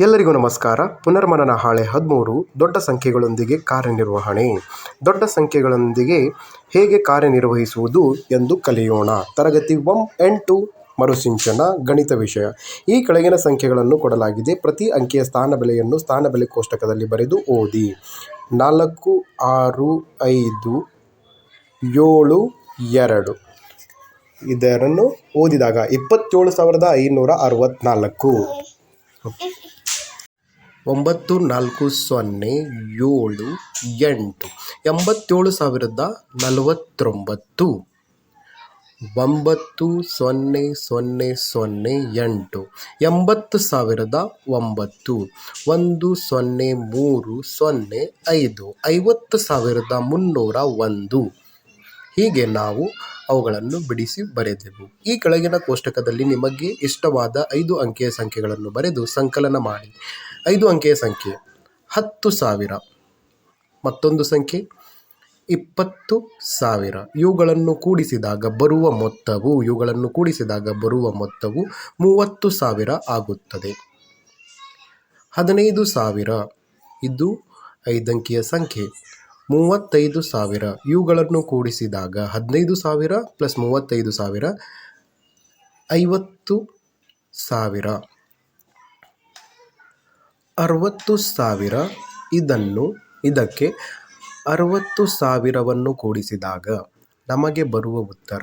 ಎಲ್ಲರಿಗೂ ನಮಸ್ಕಾರ. ಪುನರ್ಮನನ ಹಾಳೆ ಹದಿಮೂರು, ದೊಡ್ಡ ಸಂಖ್ಯೆಗಳೊಂದಿಗೆ ಕಾರ್ಯನಿರ್ವಹಣೆ. ದೊಡ್ಡ ಸಂಖ್ಯೆಗಳೊಂದಿಗೆ ಹೇಗೆ ಕಾರ್ಯನಿರ್ವಹಿಸುವುದು ಎಂದು ಕಲಿಯೋಣ. ತರಗತಿ ಒಂ ಎಂಟು, ಮರುಸಿಂಚನ, ಗಣಿತ ವಿಷಯ. ಈ ಕೆಳಗಿನ ಸಂಖ್ಯೆಗಳನ್ನು ಕೊಡಲಾಗಿದೆ. ಪ್ರತಿ ಅಂಕಿಯ ಸ್ಥಾನಬೆಲೆಯನ್ನು ಸ್ಥಾನಬೆಲೆ ಕೋಷ್ಟಕದಲ್ಲಿ ಬರೆದು ಓದಿ. ನಾಲ್ಕು, ಆರು, ಐದು, ಏಳು, ಎರಡು. ಇದನ್ನು ಓದಿದಾಗ ಇಪ್ಪತ್ತೇಳು ಸಾವಿರದ ಐನೂರ ಅರವತ್ತ್ನಾಲ್ಕು ಒಂಬತ್ತು ನಾಲ್ಕು ಸೊನ್ನೆ ಏಳು ಎಂಟು ಎಂಬತ್ತೇಳು ಸಾವಿರದ ನಲವತ್ತೊಂಬತ್ತು ಒಂಬತ್ತು ಸೊನ್ನೆ ಸೊನ್ನೆ ಸೊನ್ನೆ ಎಂಟು ಎಂಬತ್ತು ಸಾವಿರದ ಒಂಬತ್ತು ಒಂದು ಸೊನ್ನೆ ಮೂರು ಸೊನ್ನೆ ಐದು ಐವತ್ತು ಸಾವಿರದ ಮುನ್ನೂರ ಒಂದು ಹೀಗೆ ನಾವು ಅವುಗಳನ್ನು ಬಿಡಿಸಿ ಬರೆದೆವು. ಈ ಕೆಳಗಿನ ಕೋಷ್ಟಕದಲ್ಲಿ ನಿಮಗೆ ಇಷ್ಟವಾದ ಐದು ಅಂಕೆಯ ಸಂಖ್ಯೆಗಳನ್ನು ಬರೆದು ಸಂಕಲನ ಮಾಡಿ. ಐದು ಅಂಕೆಯ ಸಂಖ್ಯೆ, ಹತ್ತು ಸಾವಿರ. ಮತ್ತೊಂದು ಸಂಖ್ಯೆ, ಇಪ್ಪತ್ತು ಸಾವಿರ. ಇವುಗಳನ್ನು ಕೂಡಿಸಿದಾಗ ಬರುವ ಮೊತ್ತವು, ಇವುಗಳನ್ನು ಕೂಡಿಸಿದಾಗ ಬರುವ ಮೊತ್ತವು ಮೂವತ್ತು ಸಾವಿರ ಆಗುತ್ತದೆ. ಹದಿನೈದು ಸಾವಿರ, ಇದು ಐದಂಕಿಯ ಸಂಖ್ಯೆ. ಮೂವತ್ತೈದು ಸಾವಿರ, ಇವುಗಳನ್ನು ಕೂಡಿಸಿದಾಗ ಹದಿನೈದು ಸಾವಿರ ಪ್ಲಸ್ ಮೂವತ್ತೈದು ಸಾವಿರ, ಐವತ್ತು ಸಾವಿರ. ಅರವತ್ತು ಸಾವಿರ ಇದನ್ನು ಇದಕ್ಕೆ ಅರುವತ್ತು ಸಾವಿರವನ್ನು ಕೂಡಿಸಿದಾಗ ನಮಗೆ ಬರುವ ಉತ್ತರ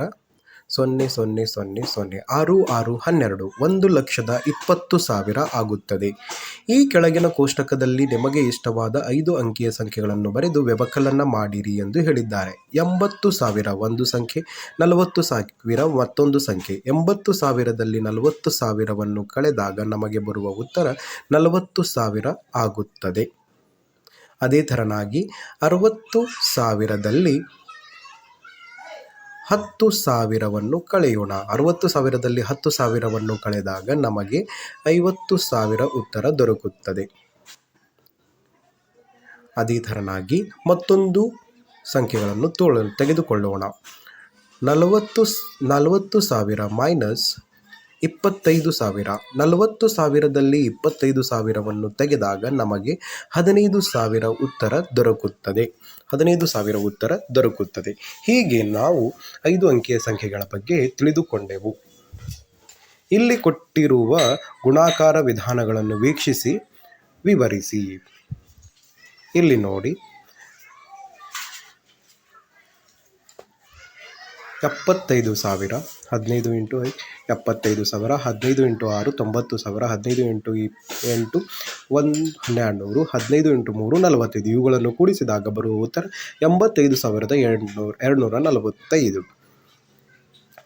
ಸೊನ್ನೆ ಸೊನ್ನೆ ಸೊನ್ನೆ ಸೊನ್ನೆ, ಆರು ಆರು, ಹನ್ನೆರಡು, ಒಂದು ಲಕ್ಷದ ಇಪ್ಪತ್ತು ಸಾವಿರ ಆಗುತ್ತದೆ. ಈ ಕೆಳಗಿನ ಕೋಷ್ಟಕದಲ್ಲಿ ನಿಮಗೆ ಇಷ್ಟವಾದ ಐದು ಅಂಕಿಯ ಸಂಖ್ಯೆಗಳನ್ನು ಬರೆದು ವ್ಯವಕಲನ ಮಾಡಿರಿ ಎಂದು ಹೇಳಿದ್ದಾರೆ. ಎಂಬತ್ತು ಸಾವಿರ ಒಂದು ಸಂಖ್ಯೆ, ನಲವತ್ತು ಸಾವಿರ ಮತ್ತೊಂದು ಸಂಖ್ಯೆ, ಎಂಬತ್ತು ಸಾವಿರದಲ್ಲಿ ನಲವತ್ತು ಸಾವಿರವನ್ನು ಕಳೆದಾಗ ನಮಗೆ ಬರುವ ಉತ್ತರ ನಲವತ್ತು ಸಾವಿರ ಆಗುತ್ತದೆ. ಅದೇ ಥರನಾಗಿ ಅರವತ್ತು ಸಾವಿರದಲ್ಲಿ ಹತ್ತು ಸಾವಿರವನ್ನು ಕಳೆಯೋಣ. ಅರುವತ್ತು ಸಾವಿರದಲ್ಲಿ ಹತ್ತು ಸಾವಿರವನ್ನು ಕಳೆದಾಗ ನಮಗೆ ಐವತ್ತು ಸಾವಿರ ಉತ್ತರ ದೊರಕುತ್ತದೆ. ಅದೇ ಥರನಾಗಿ ಮತ್ತೊಂದು ಸಂಖ್ಯೆಗಳನ್ನು ತೋಳ, ತೆಗೆದುಕೊಳ್ಳೋಣ. ನಲವತ್ತು ನಲವತ್ತು ಸಾವಿರ ಮೈನಸ್ ಇಪ್ಪತ್ತೈದು ಸಾವಿರ. ನಲವತ್ತು ಸಾವಿರದಲ್ಲಿ ಇಪ್ಪತ್ತೈದು ಸಾವಿರವನ್ನು ತೆಗೆದಾಗ ನಮಗೆ ಹದಿನೈದು ಸಾವಿರ ಉತ್ತರ ದೊರಕುತ್ತದೆ. ಹದಿನೈದು ಸಾವಿರ ಉತ್ತರ ದೊರಕುತ್ತದೆ. ಹೀಗೆ ನಾವು ಐದು ಅಂಕಿಯ ಸಂಖ್ಯೆಗಳ ಬಗ್ಗೆ ತಿಳಿದುಕೊಂಡೆವು. ಇಲ್ಲಿ ಕೊಟ್ಟಿರುವ ಗುಣಾಕಾರ ವಿಧಾನಗಳನ್ನು ವೀಕ್ಷಿಸಿ, ವಿವರಿಸಿ. ಇಲ್ಲಿ ನೋಡಿ. ಎಪ್ಪತ್ತೈದು ಸಾವಿರ, ಹದಿನೈದು ಇಂಟು ಎಪ್ಪತ್ತೈದು ಸಾವಿರ, ಹದಿನೈದು ಇಂಟು ಆರು, ತೊಂಬತ್ತು ಸಾವಿರ, ಹದಿನೈದು ಇಂಟು ಎಂಟು ಒಂದು ಹನ್ನೆರಡು ನೂರು ಹದಿನೈದು ಇಂಟು ಮೂರು, ನಲವತ್ತೈದು. ಇವುಗಳನ್ನು ಕೂಡಿಸಿದಾಗ ಬರುವ ಉತ್ತರ ಎಂಬತ್ತೈದು ಸಾವಿರದ ಎರಡು ಎರಡುನೂರ ಎರಡುನೂರ ನಲವತ್ತೈದು.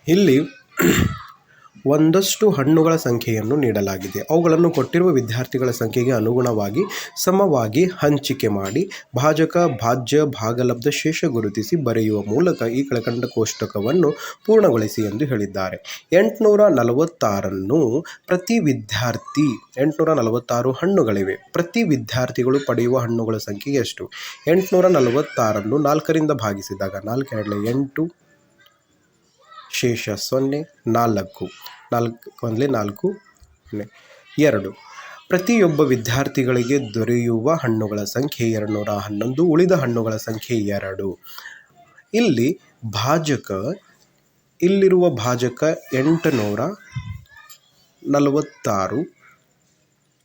ಇಲ್ಲಿ ಒಂದಷ್ಟು ಹಣ್ಣುಗಳ ಸಂಖ್ಯೆಯನ್ನು ನೀಡಲಾಗಿದೆ. ಅವುಗಳನ್ನು ಕೊಟ್ಟಿರುವ ವಿದ್ಯಾರ್ಥಿಗಳ ಸಂಖ್ಯೆಗೆ ಅನುಗುಣವಾಗಿ ಸಮವಾಗಿ ಹಂಚಿಕೆ ಮಾಡಿ ಭಾಜಕ, ಭಾಜ್ಯ, ಭಾಗಲಬ್ಧ ಶೇಷ ಗುರುತಿಸಿ ಬರೆಯುವ ಮೂಲಕ ಈ ಕೆಳಕಂಡ ಕೋಷ್ಟಕವನ್ನು ಪೂರ್ಣಗೊಳಿಸಿ ಎಂದು ಹೇಳಿದ್ದಾರೆ. ಎಂಟುನೂರ ನಲವತ್ತಾರನ್ನು ಪ್ರತಿ ವಿದ್ಯಾರ್ಥಿ, ಎಂಟುನೂರ ನಲವತ್ತಾರು ಹಣ್ಣುಗಳಿವೆ. ಪ್ರತಿ ವಿದ್ಯಾರ್ಥಿಗಳು ಪಡೆಯುವ ಹಣ್ಣುಗಳ ಸಂಖ್ಯೆ ಎಷ್ಟು? ಎಂಟುನೂರ ನಲವತ್ತಾರನ್ನು ನಾಲ್ಕರಿಂದ ಭಾಗಿಸಿದಾಗ ನಾಲ್ಕೆರಡಲೆ ಎಂಟು ಶೇಷ ಸೊನ್ನೆ, ನಾಲ್ಕು. ನಾಲ್ಕು ಒಂದಲೇ ನಾಲ್ಕು ಎರಡು. ಪ್ರತಿಯೊಬ್ಬ ವಿದ್ಯಾರ್ಥಿಗಳಿಗೆ ದೊರೆಯುವ ಹಣ್ಣುಗಳ ಸಂಖ್ಯೆ ಎರಡುನೂರ ಹನ್ನೊಂದು, ಉಳಿದ ಹಣ್ಣುಗಳ ಸಂಖ್ಯೆ ಎರಡು. ಇಲ್ಲಿ ಭಾಜಕ, ಇಲ್ಲಿರುವ ಭಾಜಕ ಎಂಟುನೂರ ನಲವತ್ತಾರು,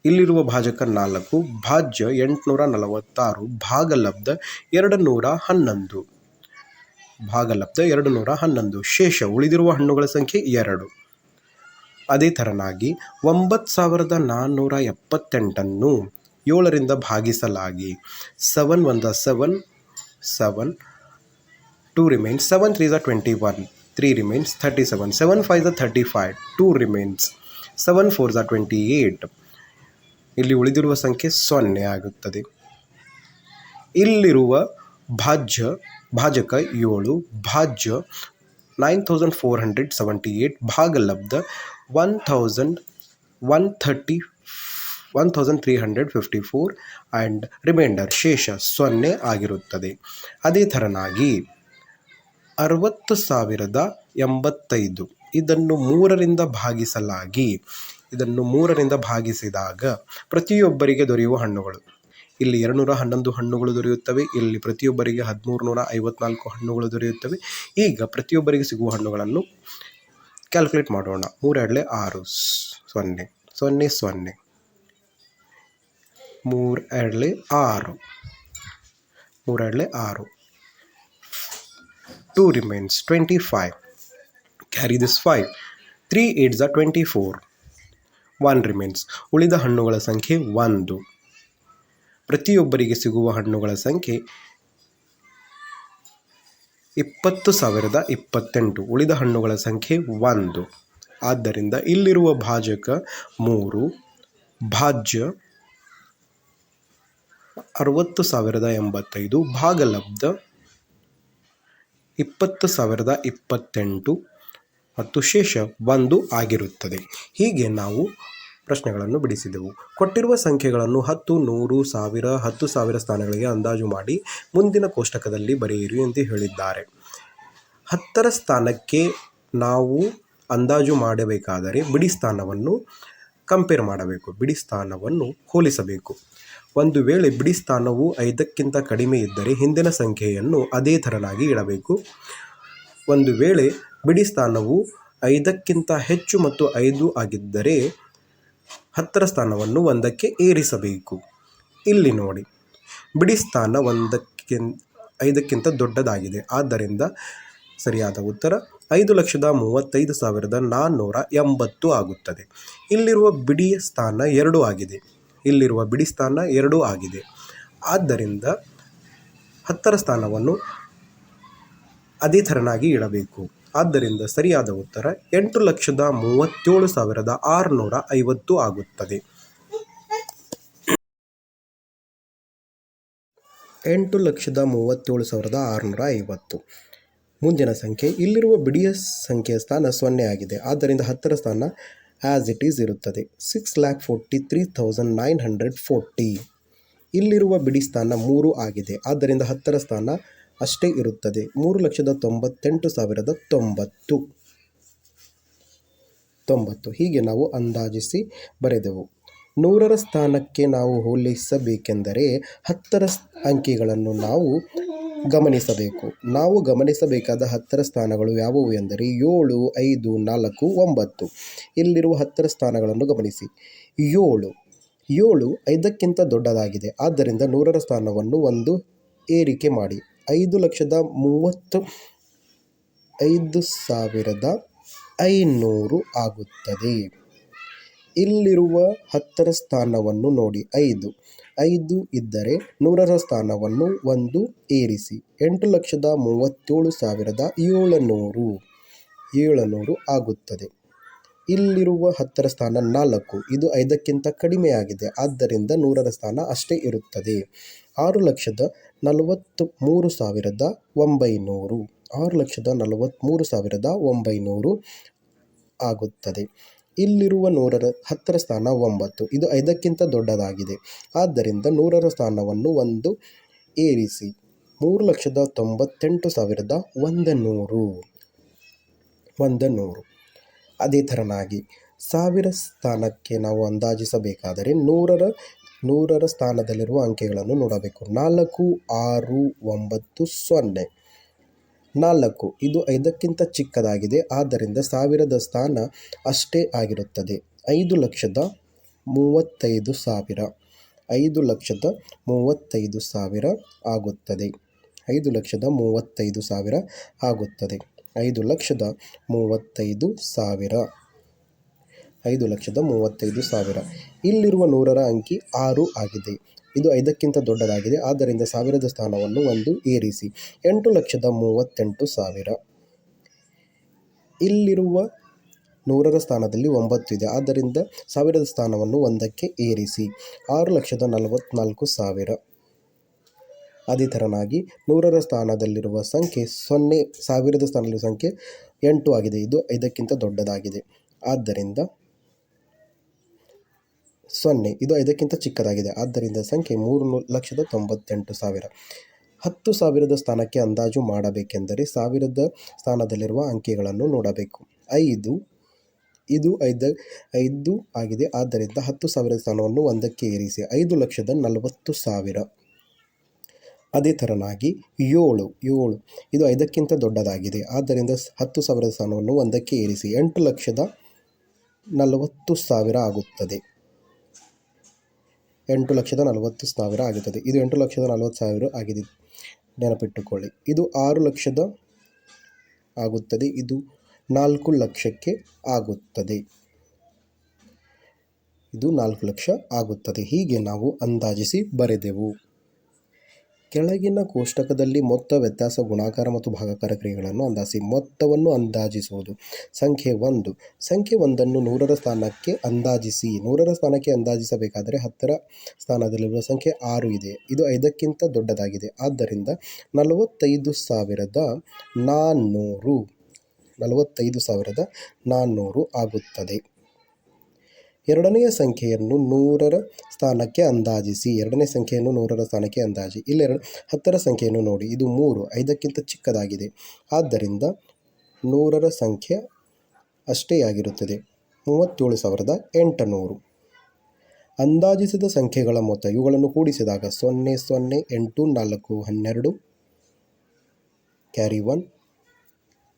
ಇಲ್ಲಿರುವ ಭಾಜಕ ನಾಲ್ಕು, ಭಾಜ್ಯ ಎಂಟುನೂರ ನಲವತ್ತಾರು, ಭಾಗಲಬ್ಧ ಎರಡು ನೂರ ಹನ್ನೊಂದು. ಭಾಗಲಬ್ಧ ಎರಡು ನೂರ ಹನ್ನೊಂದು. ಶೇಷ ಉಳಿದಿರುವ ಹಣ್ಣುಗಳ ಸಂಖ್ಯೆ ಎರಡು. ಅದೇ ಥರನಾಗಿ ಒಂಬತ್ತು ಸಾವಿರದ ನಾನ್ನೂರ ಎಪ್ಪತ್ತೆಂಟನ್ನು ಏಳರಿಂದ ಭಾಗಿಸಲಾಗಿ ಸೆವೆನ್ ಒಂದ seven seven two remains seven three the twenty one three remains thirty seven seven five the thirty five two remains seven four the twenty eight ಇಲ್ಲಿ ಉಳಿದಿರುವ ಸಂಖ್ಯೆ ಸೊನ್ನೆ ಆಗುತ್ತದೆ. ಇಲ್ಲಿರುವ ಭಾಜ್ಯ, ಭಾಜಕ ಏಳು, ಭಾಜ್ಯ nine thousand four hundred seventy eight ಭಾಗಲಬ್ಧ one thousand one thirty one thousand three hundred fifty four and reminder ಶೇಷ ಸೊನ್ನೆ ಆಗಿರುತ್ತದೆ. ಅದೇ ಥರನಾಗಿ ಅರವತ್ತು ಸಾವಿರದ ಎಂಬತ್ತೈದು ಇದನ್ನು ಮೂರರಿಂದ ಭಾಗಿಸಲಾಗಿ, ಇದನ್ನು ಮೂರರಿಂದ ಭಾಗಿಸಿದಾಗ ಪ್ರತಿಯೊಬ್ಬರಿಗೆ ದೊರೆಯುವ ಹಣ್ಣುಗಳು. ಇಲ್ಲಿ ಎರಡುನೂರ ಹನ್ನೊಂದು ಹಣ್ಣುಗಳು ದೊರೆಯುತ್ತವೆ, ಇಲ್ಲಿ ಪ್ರತಿಯೊಬ್ಬರಿಗೆ ಹದಿಮೂರು ನೂರ ಐವತ್ನಾಲ್ಕು ಹಣ್ಣುಗಳು ದೊರೆಯುತ್ತವೆ. ಈಗ ಪ್ರತಿಯೊಬ್ಬರಿಗೆ ಸಿಗುವ ಹಣ್ಣುಗಳನ್ನು ಕ್ಯಾಲ್ಕುಲೇಟ್ ಮಾಡೋಣ. ಮೂರೆರಡಲೆ ಆರು, ಸೊನ್ನೆ ಸೊನ್ನೆ ಸೊನ್ನೆ. ಮೂರು ಎರಡಲೆ ಆರು ಮೂರೆರಡಲೆ ಆರು. Two remains twenty five carry this five three eights twenty four one remains ಉಳಿದ ಹಣ್ಣುಗಳ ಸಂಖ್ಯೆ ಒಂದು. ಪ್ರತಿಯೊಬ್ಬರಿಗೆ ಸಿಗುವ ಹಣ್ಣುಗಳ ಸಂಖ್ಯೆ ಇಪ್ಪತ್ತು ಸಾವಿರದ ಇಪ್ಪತ್ತೆಂಟು. ಉಳಿದ ಹಣ್ಣುಗಳ ಸಂಖ್ಯೆ ಒಂದು. ಆದ್ದರಿಂದ ಇಲ್ಲಿರುವ ಭಾಜಕ ಮೂರು, ಭಾಜ್ಯ ಅರವತ್ತು ಸಾವಿರದ ಎಂಬತ್ತೈದು, ಭಾಗಲಬ್ಧ ಇಪ್ಪತ್ತು ಸಾವಿರದ ಇಪ್ಪತ್ತೆಂಟು ಮತ್ತು ಶೇಷ ಒಂದು ಆಗಿರುತ್ತದೆ. ಹೀಗೆ ನಾವು ಪ್ರಶ್ನೆಗಳನ್ನು ಬಿಡಿಸಿದೆವು. ಕೊಟ್ಟಿರುವ ಸಂಖ್ಯೆಗಳನ್ನು ಹತ್ತು, ನೂರು, ಸಾವಿರ, ಹತ್ತು ಸಾವಿರ ಸ್ಥಾನಗಳಿಗೆ ಅಂದಾಜು ಮಾಡಿ ಮುಂದಿನ ಕೋಷ್ಟಕದಲ್ಲಿ ಬರೆಯಿರಿ ಎಂದು ಹೇಳಿದ್ದಾರೆ. ಹತ್ತರ ಸ್ಥಾನಕ್ಕೆ ನಾವು ಅಂದಾಜು ಮಾಡಬೇಕಾದರೆ ಬಿಡಿ ಸ್ಥಾನವನ್ನು ಕಂಪೇರ್ ಮಾಡಬೇಕು. ಬಿಡಿ ಸ್ಥಾನವನ್ನು ಹೋಲಿಸಬೇಕು. ಒಂದು ವೇಳೆ ಬಿಡಿ ಸ್ಥಾನವು ಐದಕ್ಕಿಂತ ಕಡಿಮೆ ಇದ್ದರೆ ಹಿಂದಿನ ಸಂಖ್ಯೆಯನ್ನು ಅದೇ ಥರನಾಗಿ ಇಡಬೇಕು. ಒಂದು ವೇಳೆ ಬಿಡಿ ಸ್ಥಾನವು ಐದಕ್ಕಿಂತ ಹೆಚ್ಚು ಮತ್ತು ಐದು ಆಗಿದ್ದರೆ ಹತ್ತರ ಸ್ಥಾನವನ್ನು ಒಂದಕ್ಕೆ ಏರಿಸಬೇಕು. ಇಲ್ಲಿ ನೋಡಿ. ಬಿಡಿ ಸ್ಥಾನ ಒಂದಕ್ಕೆ, ಐದಕ್ಕಿಂತ ದೊಡ್ಡದಾಗಿದೆ. ಆದ್ದರಿಂದ ಸರಿಯಾದ ಉತ್ತರ ಐದು ಲಕ್ಷದ ಮೂವತ್ತೈದು ಸಾವಿರದ ನಾನ್ನೂರ ಎಂಬತ್ತು ಆಗುತ್ತದೆ. ಇಲ್ಲಿರುವ ಬಿಡಿ ಸ್ಥಾನ ಎರಡು ಆಗಿದೆ. ಇಲ್ಲಿರುವ ಬಿಡಿ ಸ್ಥಾನ ಎರಡು ಆಗಿದೆ. ಆದ್ದರಿಂದ ಹತ್ತರ ಸ್ಥಾನವನ್ನು ಅದೇ ಥರನಾಗಿ ಇಡಬೇಕು. ಆದ್ದರಿಂದ ಸರಿಯಾದ ಉತ್ತರ ಎಂಟು ಲಕ್ಷದ ಮೂವತ್ತೇಳು ಸಾವಿರದ ಆರುನೂರ ಐವತ್ತು ಆಗುತ್ತದೆ. ಎಂಟು ಲಕ್ಷದ ಮೂವತ್ತೇಳು ಸಾವಿರದ ಆರುನೂರ ಐವತ್ತು. ಮುಂದಿನ ಸಂಖ್ಯೆ, ಇಲ್ಲಿರುವ ಬಿಡಿಯ ಸಂಖ್ಯೆಯ ಸ್ಥಾನ ಸೊನ್ನೆ ಆಗಿದೆ. ಆದ್ದರಿಂದ ಹತ್ತರ ಸ್ಥಾನ ಆ್ಯಸ್ ಇಟ್ ಈಸ್ ಇರುತ್ತದೆ. Six lakh forty three thousand nine hundred forty ಇಲ್ಲಿರುವ ಬಿಡಿ ಸ್ಥಾನ ಮೂರು ಆಗಿದೆ. ಆದ್ದರಿಂದ ಹತ್ತರ ಸ್ಥಾನ ಅಷ್ಟೇ ಇರುತ್ತದೆ. ಮೂರು ಲಕ್ಷದ ತೊಂಬತ್ತೆಂಟು ಸಾವಿರದ ತೊಂಬತ್ತು. ತೊಂಬತ್ತು. ಹೀಗೆ ನಾವು ಅಂದಾಜಿಸಿ ಬರೆದೆವು. ನೂರರ ಸ್ಥಾನಕ್ಕೆ ನಾವು ಹೋಲಿಸಬೇಕೆಂದರೆ ಹತ್ತರ ಅಂಕಿಗಳನ್ನು ನಾವು ಗಮನಿಸಬೇಕು. ನಾವು ಗಮನಿಸಬೇಕಾದ ಹತ್ತರ ಸ್ಥಾನಗಳು ಯಾವುವು ಎಂದರೆ ಏಳು, ಐದು, ನಾಲ್ಕು, ಒಂಬತ್ತು. ಇಲ್ಲಿರುವ ಹತ್ತರ ಸ್ಥಾನಗಳನ್ನು ಗಮನಿಸಿ. ಏಳು. ಏಳು ಐದಕ್ಕಿಂತ ದೊಡ್ಡದಾಗಿದೆ. ಆದ್ದರಿಂದ ನೂರರ ಸ್ಥಾನವನ್ನು ಒಂದು ಏರಿಕೆ ಮಾಡಿ. ಐದು ಲಕ್ಷದ ಮೂವತ್ತು, ಐದು ಸಾವಿರದ ಐನೂರು ಆಗುತ್ತದೆ. ಇಲ್ಲಿರುವ ಹತ್ತರ ಸ್ಥಾನವನ್ನು ನೋಡಿ. ಐದು ಐದು ಇದ್ದರೆ ನೂರರ ಸ್ಥಾನವನ್ನು ಒಂದು ಏರಿಸಿ. ಎಂಟು ಲಕ್ಷದ ಮೂವತ್ತೇಳು ಸಾವಿರದ ಏಳುನೂರು ಏಳುನೂರು ಆಗುತ್ತದೆ. ಇಲ್ಲಿರುವ ಹತ್ತರ ಸ್ಥಾನ ನಾಲ್ಕು, ಇದು ಐದಕ್ಕಿಂತ ಕಡಿಮೆಯಾಗಿದೆ. ಆದ್ದರಿಂದ ನೂರರ ಸ್ಥಾನ ಅಷ್ಟೇ ಇರುತ್ತದೆ. ಆರು ಲಕ್ಷದ ನಲವತ್ತು ಮೂರು ಸಾವಿರದ ಒಂಬೈನೂರು. ಆರು ಲಕ್ಷದ ನಲವತ್ತ್ಮೂರು ಸಾವಿರದ ಒಂಬೈನೂರು ಆಗುತ್ತದೆ. ಇಲ್ಲಿರುವ ನೂರರ ಹತ್ತರ ಸ್ಥಾನ ಒಂಬತ್ತು. ಇದು ಐದಕ್ಕಿಂತ ದೊಡ್ಡದಾಗಿದೆ. ಆದ್ದರಿಂದ ನೂರರ ಸ್ಥಾನವನ್ನು ಒಂದು ಏರಿಸಿ. ಮೂರು ಲಕ್ಷದ ತೊಂಬತ್ತೆಂಟು ಸಾವಿರದ ಒಂದು ನೂರು ಒಂದು ನೂರು ಅದೇ ಥರನಾಗಿ ಸಾವಿರ ಸ್ಥಾನಕ್ಕೆ ನಾವು ಅಂದಾಜಿಸಬೇಕಾದರೆ ನೂರರ ನೂರರ ಸ್ಥಾನದಲ್ಲಿರುವ ಅಂಕೆಗಳನ್ನು ನೋಡಬೇಕು. ನಾಲ್ಕು, ಆರು, ಒಂಬತ್ತು, ಸೊನ್ನೆ. ನಾಲ್ಕು, ಇದು ಐದಕ್ಕಿಂತ ಚಿಕ್ಕದಾಗಿದೆ, ಆದ್ದರಿಂದ ಸಾವಿರದ ಸ್ಥಾನ ಅಷ್ಟೇ ಆಗಿರುತ್ತದೆ. ಐದು ಲಕ್ಷದ ಮೂವತ್ತೈದು ಸಾವಿರ. ಐದು ಲಕ್ಷದ ಮೂವತ್ತೈದು ಸಾವಿರ ಆಗುತ್ತದೆ. ಐದು ಲಕ್ಷದ ಮೂವತ್ತೈದು ಸಾವಿರ ಆಗುತ್ತದೆ. ಐದು ಲಕ್ಷದ ಮೂವತ್ತೈದು ಸಾವಿರ. ಐದು ಲಕ್ಷದ ಮೂವತ್ತೈದು ಸಾವಿರ. ಇಲ್ಲಿರುವ ನೂರರ ಅಂಕಿ ಆರು ಆಗಿದೆ. ಇದು ಐದಕ್ಕಿಂತ ದೊಡ್ಡದಾಗಿದೆ. ಆದ್ದರಿಂದ ಸಾವಿರದ ಸ್ಥಾನವನ್ನು ಒಂದು ಏರಿಸಿ. ಎಂಟು ಲಕ್ಷದ ಮೂವತ್ತೆಂಟು ಸಾವಿರ. ಇಲ್ಲಿರುವ ನೂರರ ಸ್ಥಾನದಲ್ಲಿ ಒಂಬತ್ತು ಇದೆ. ಆದ್ದರಿಂದ ಸಾವಿರದ ಸ್ಥಾನವನ್ನು ಒಂದಕ್ಕೆ ಏರಿಸಿ. ಆರು ಲಕ್ಷದ ನಲವತ್ತ್ನಾಲ್ಕು ಸಾವಿರ. ಅದೇ ಥರನಾಗಿ ನೂರರ ಸ್ಥಾನದಲ್ಲಿರುವ ಸಂಖ್ಯೆ ಸೊನ್ನೆ, ಸಾವಿರದ ಸ್ಥಾನದಲ್ಲಿರುವ ಸಂಖ್ಯೆ ಎಂಟು ಆಗಿದೆ. ಇದು ಐದಕ್ಕಿಂತ ದೊಡ್ಡದಾಗಿದೆ. ಆದ್ದರಿಂದ ಸೊನ್ನೆ. ಇದು ಐದಕ್ಕಿಂತ ಚಿಕ್ಕದಾಗಿದೆ. ಆದ್ದರಿಂದ ಸಂಖ್ಯೆ ಮೂರು ಲಕ್ಷದ ತೊಂಬತ್ತೆಂಟು ಸಾವಿರ. ಹತ್ತು ಸಾವಿರದ ಸ್ಥಾನಕ್ಕೆ ಅಂದಾಜು ಮಾಡಬೇಕೆಂದರೆ ಸಾವಿರದ ಸ್ಥಾನದಲ್ಲಿರುವ ಅಂಕೆಗಳನ್ನು ನೋಡಬೇಕು. ಐದು, ಇದು ಐದು ಐದು ಆಗಿದೆ. ಆದ್ದರಿಂದ ಹತ್ತು ಸಾವಿರದ ಸ್ಥಾನವನ್ನು ಒಂದಕ್ಕೆ ಏರಿಸಿ. ಐದು ಲಕ್ಷದ ನಲವತ್ತು ಸಾವಿರ ಅದೇ ಥರನಾಗಿ ಏಳು ಏಳು, ಇದು ಐದಕ್ಕಿಂತ ದೊಡ್ಡದಾಗಿದೆ. ಆದ್ದರಿಂದ ಹತ್ತು ಸಾವಿರದ ಸ್ಥಾನವನ್ನು ಒಂದಕ್ಕೆ ಏರಿಸಿ ಎಂಟು ಲಕ್ಷದ ನಲವತ್ತು ಸಾವಿರ ಆಗುತ್ತದೆ. ಎಂಟು ಲಕ್ಷದ ನಲವತ್ತು ಸಾವಿರ ಆಗುತ್ತದೆ. ಇದು ಎಂಟು ಲಕ್ಷದ ನಲವತ್ತು ಸಾವಿರ ಆಗಿದೆ. ನೆನಪಿಟ್ಟುಕೊಳ್ಳಿ. ಇದು ಆರು ಲಕ್ಷದ ಆಗುತ್ತದೆ. ಇದು ನಾಲ್ಕು ಲಕ್ಷಕ್ಕೆ ಆಗುತ್ತದೆ. ಇದು ನಾಲ್ಕು ಲಕ್ಷ ಆಗುತ್ತದೆ. ಹೀಗೆ ನಾವು ಅಂದಾಜಿಸಿ ಬರೆದೆವು. ಕೆಳಗಿನ ಕೋಷ್ಟಕದಲ್ಲಿ ಮೊತ್ತ, ವ್ಯತ್ಯಾಸ, ಗುಣಾಕಾರ ಮತ್ತು ಭಾಗಾಕಾರ ಕ್ರಿಯೆಗಳನ್ನು ಅಂದಾಜಿಸಿ ಮೊತ್ತವನ್ನು ಅಂದಾಜಿಸುವುದು. ಸಂಖ್ಯೆ ಒಂದು. ಸಂಖ್ಯೆ ಒಂದನ್ನು ನೂರರ ಸ್ಥಾನಕ್ಕೆ ಅಂದಾಜಿಸಿ. ನೂರರ ಸ್ಥಾನಕ್ಕೆ ಅಂದಾಜಿಸಬೇಕಾದರೆ ಹತ್ತರ ಸ್ಥಾನದಲ್ಲಿರುವ ಸಂಖ್ಯೆ ಆರು ಇದೆ. ಇದು ಐದಕ್ಕಿಂತ ದೊಡ್ಡದಾಗಿದೆ. ಆದ್ದರಿಂದ ನಲವತ್ತೈದು ಸಾವಿರದ ನಾನ್ನೂರು. ನಲವತ್ತೈದು ಸಾವಿರದ ನಾನ್ನೂರು ಆಗುತ್ತದೆ. ಎರಡನೆಯ ಸಂಖ್ಯೆಯನ್ನು ನೂರರ ಸ್ಥಾನಕ್ಕೆ ಅಂದಾಜಿಸಿ. ಎರಡನೇ ಸಂಖ್ಯೆಯನ್ನು ನೂರರ ಸ್ಥಾನಕ್ಕೆ ಅಂದಾಜಿ. ಇಲ್ಲೆರಡು ಹತ್ತರ ಸಂಖ್ಯೆಯನ್ನು ನೋಡಿ. ಇದು ಮೂರು, ಐದಕ್ಕಿಂತ ಚಿಕ್ಕದಾಗಿದೆ. ಆದ್ದರಿಂದ ನೂರರ ಸಂಖ್ಯೆ ಅಷ್ಟೇ ಆಗಿರುತ್ತದೆ. ಮೂವತ್ತೇಳು ಸಾವಿರದ ಎಂಟುನೂರು. ಅಂದಾಜಿಸಿದ ಸಂಖ್ಯೆಗಳ ಮೊತ್ತ ಇವುಗಳನ್ನು ಕೂಡಿಸಿದಾಗ ಸೊನ್ನೆ ಸೊನ್ನೆ, ಎಂಟು, ನಾಲ್ಕು, ಹನ್ನೆರಡು, carry one,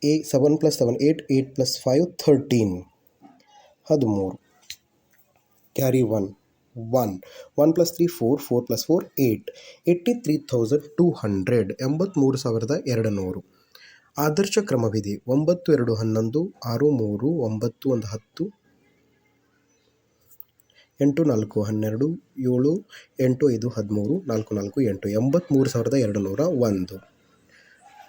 A, seven plus seven eight eight plus five, thirteen, ಹದಿಮೂರು. Carry one one one plus three four four plus four eight eighty three thousand two hundred ಎಂಬತ್ತ್ಮೂರು ಸಾವಿರದ ಎರಡು ನೂರು ಆದರ್ಶ ಕ್ರಮವಿಧಿ. ಒಂಬತ್ತು, ಎರಡು, ಹನ್ನೊಂದು, ಆರು, ಮೂರು, ಒಂಬತ್ತು, ಒಂದು, ಹತ್ತು, ಎಂಟು, ನಾಲ್ಕು, ಹನ್ನೆರಡು, ಏಳು, ಎಂಟು, ಐದು, ಹದಿಮೂರು, ನಾಲ್ಕು ನಾಲ್ಕು, ಎಂಟು. ಎಂಬತ್ತ್ಮೂರು ಸಾವಿರದ ಎರಡು ನೂರ ಒಂದು.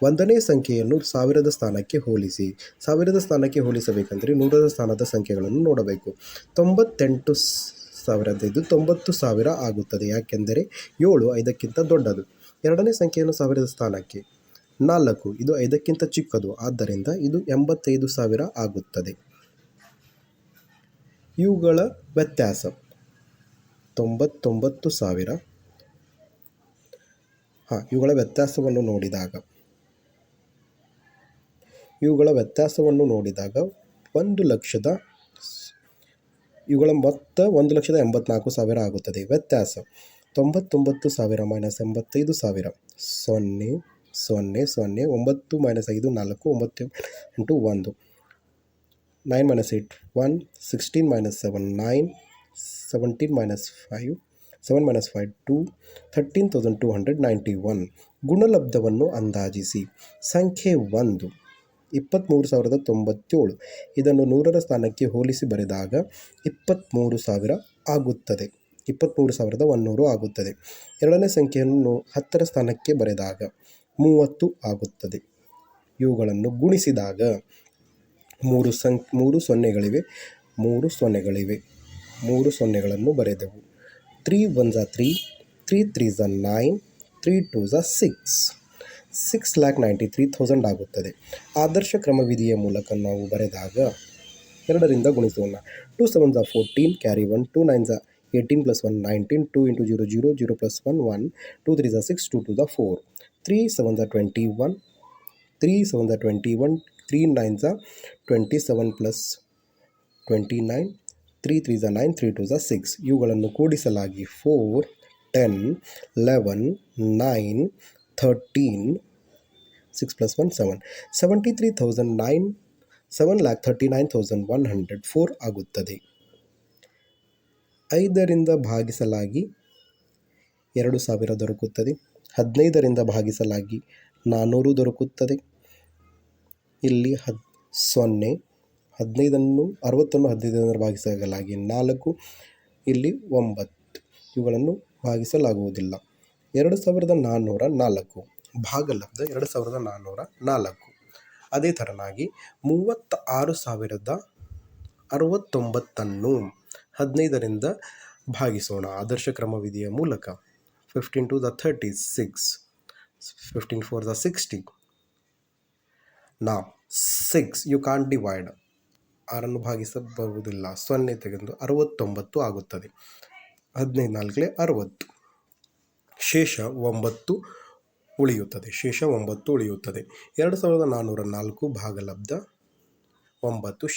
ಒಂದನೇ ಸಂಖ್ಯೆಯನ್ನು ಸಾವಿರದ ಸ್ಥಾನಕ್ಕೆ ಹೋಲಿಸಿ. ಸಾವಿರದ ಸ್ಥಾನಕ್ಕೆ ಹೋಲಿಸಬೇಕಂದರೆ ನೂರರ ಸ್ಥಾನದ ಸಂಖ್ಯೆಗಳನ್ನು ನೋಡಬೇಕು. ತೊಂಬತ್ತೆಂಟು ಸಾವಿರದ, ಇದು ತೊಂಬತ್ತು ಸಾವಿರ ಆಗುತ್ತದೆ. ಯಾಕೆಂದರೆ ಏಳು ಐದಕ್ಕಿಂತ ದೊಡ್ಡದು. ಎರಡನೇ ಸಂಖ್ಯೆಯನ್ನು ಸಾವಿರದ ಸ್ಥಾನಕ್ಕೆ. ನಾಲ್ಕು, ಇದು ಐದಕ್ಕಿಂತ ಚಿಕ್ಕದು. ಆದ್ದರಿಂದ ಇದು ಎಂಬತ್ತೈದು ಸಾವಿರ ಆಗುತ್ತದೆ. ಇವುಗಳ ವ್ಯತ್ಯಾಸ. ತೊಂಬತ್ತೊಂಬತ್ತು ಸಾವಿರ. ಹಾಂ, ಇವುಗಳ ವ್ಯತ್ಯಾಸವನ್ನು ನೋಡಿದಾಗ ಇವುಗಳ ವ್ಯತ್ಯಾಸವನ್ನು ನೋಡಿದಾಗ ಒಂದು ಲಕ್ಷದ ಇವುಗಳ ಮೊತ್ತ ಒಂದು ಲಕ್ಷದ ಎಂಬತ್ನಾಲ್ಕು ಸಾವಿರ ಆಗುತ್ತದೆ. ವ್ಯತ್ಯಾಸ ತೊಂಬತ್ತೊಂಬತ್ತು ಸಾವಿರ ಮೈನಸ್ ಎಂಬತ್ತೈದು ಸಾವಿರ. ಸೊನ್ನೆ ಸೊನ್ನೆ ಸೊನ್ನೆ, ಒಂಬತ್ತು ಮೈನಸ್ ಐದು, ನಾಲ್ಕು, ಒಂಬತ್ತು, ಎಂಟು, ಒಂದು. Nine minus eight one, sixteen minus seven, nine, seventeen minus five, seven minus five, two, thirteen thousand two hundred ninety one. ಗುಣಲಬ್ಧವನ್ನು ಅಂದಾಜಿಸಿ. ಸಂಖ್ಯೆ ಒಂದು. ಇಪ್ಪತ್ತ್ಮೂರು ಸಾವಿರದ ತೊಂಬತ್ತೇಳು. ಇದನ್ನು ನೂರರ ಸ್ಥಾನಕ್ಕೆ ಹೋಲಿಸಿ ಬರೆದಾಗ ಇಪ್ಪತ್ತ್ಮೂರು ಸಾವಿರ ಆಗುತ್ತದೆ. ಇಪ್ಪತ್ತ್ಮೂರು ಸಾವಿರದ ಒಂದುನೂರು ಆಗುತ್ತದೆ. ಎರಡನೇ ಸಂಖ್ಯೆಯನ್ನು ಹತ್ತರ ಸ್ಥಾನಕ್ಕೆ ಬರೆದಾಗ ಮೂವತ್ತು ಆಗುತ್ತದೆ. ಇವುಗಳನ್ನು ಗುಣಿಸಿದಾಗ ಮೂರು ಸಂ, ಮೂರು ಸೊನ್ನೆಗಳಿವೆ ಮೂರು ಸೊನ್ನೆಗಳಿವೆ, ಮೂರು ಸೊನ್ನೆಗಳನ್ನು ಬರೆದೆವು. Three one the three three three the nine, three two the six. Six lakh ninety three thousand ಆಗುತ್ತದೆ. ಆದರ್ಶ ಕ್ರಮವಿಧಿಯ ಮೂಲಕ ನಾವು ಬರೆದಾಗ ಎರಡರಿಂದ ಗುಣಿಸೋಣ. Two seven the fourteen carry one two nine the eighteen plus one nineteen two into zero zero zero plus one one two three the six two two the four three seven the twenty one three seven the twenty one three nine the twenty seven plus twenty nine three three the nine three two the six ಇವುಗಳನ್ನು ಕೂಡಿಸಲಾಗಿ four ten eleven nine thirteen six plus one seven seventy three thousand nine seven lakh thirty nine thousand one hundred four ಆಗುತ್ತದೆ. ಐದರಿಂದ ಭಾಗಿಸಲಾಗಿ ಎರಡು ಸಾವಿರ ದೊರಕುತ್ತದೆ. ಹದಿನೈದರಿಂದ ಭಾಗಿಸಲಾಗಿ ನಾನ್ನೂರು ದೊರಕುತ್ತದೆ. ಇಲ್ಲಿ ಹದ್, ಸೊನ್ನೆ, ಹದಿನೈದನ್ನು ಅರವತ್ತನ್ನು ಹದಿನೈದರಿಂದ ಭಾಗಿಸಲಾಗಿ ನಾಲ್ಕು, ಇಲ್ಲಿ ಒಂಬತ್ತು. ಇವುಗಳನ್ನು ಭಾಗಿಸಲಾಗುವುದಿಲ್ಲ. ಎರಡು ಸಾವಿರದ ನಾನ್ನೂರ ನಾಲ್ಕು. ಭಾಗಲಬ್ಧ ಎರಡು ಸಾವಿರದ ನಾನ್ನೂರ ನಾಲ್ಕು. ಅದೇ ಥರನಾಗಿ ಮೂವತ್ತ ಆರು ಸಾವಿರದ ಅರವತ್ತೊಂಬತ್ತನ್ನು ಹದಿನೈದರಿಂದ ಭಾಗಿಸೋಣ. ಆದರ್ಶ ಕ್ರಮವಿಧಿಯ ಮೂಲಕ fifteen two the thirty six fifteen four the sixty no six you can't divide ಆರನ್ನು ಭಾಗಿಸಬಹುದಿಲ್ಲ. ಸೊನ್ನೆ ತೆಗೆದು ಅರವತ್ತೊಂಬತ್ತು ಆಗುತ್ತದೆ. ಹದಿನೈದು ನಾಲ್ಕಲೇ ಅರವತ್ತು. ಶೇಷ ಒಂಬತ್ತು. ಉಳಿಯುತ್ತದೆ. ಶೇಷ ಒಂಬತ್ತು ಉಳಿಯುತ್ತದೆ. ಎರಡು ಸಾವಿರದ ನಾನ್ನೂರ ನಾಲ್ಕು ಭಾಗಲಬ್ಧ ಒಂಬತ್ತು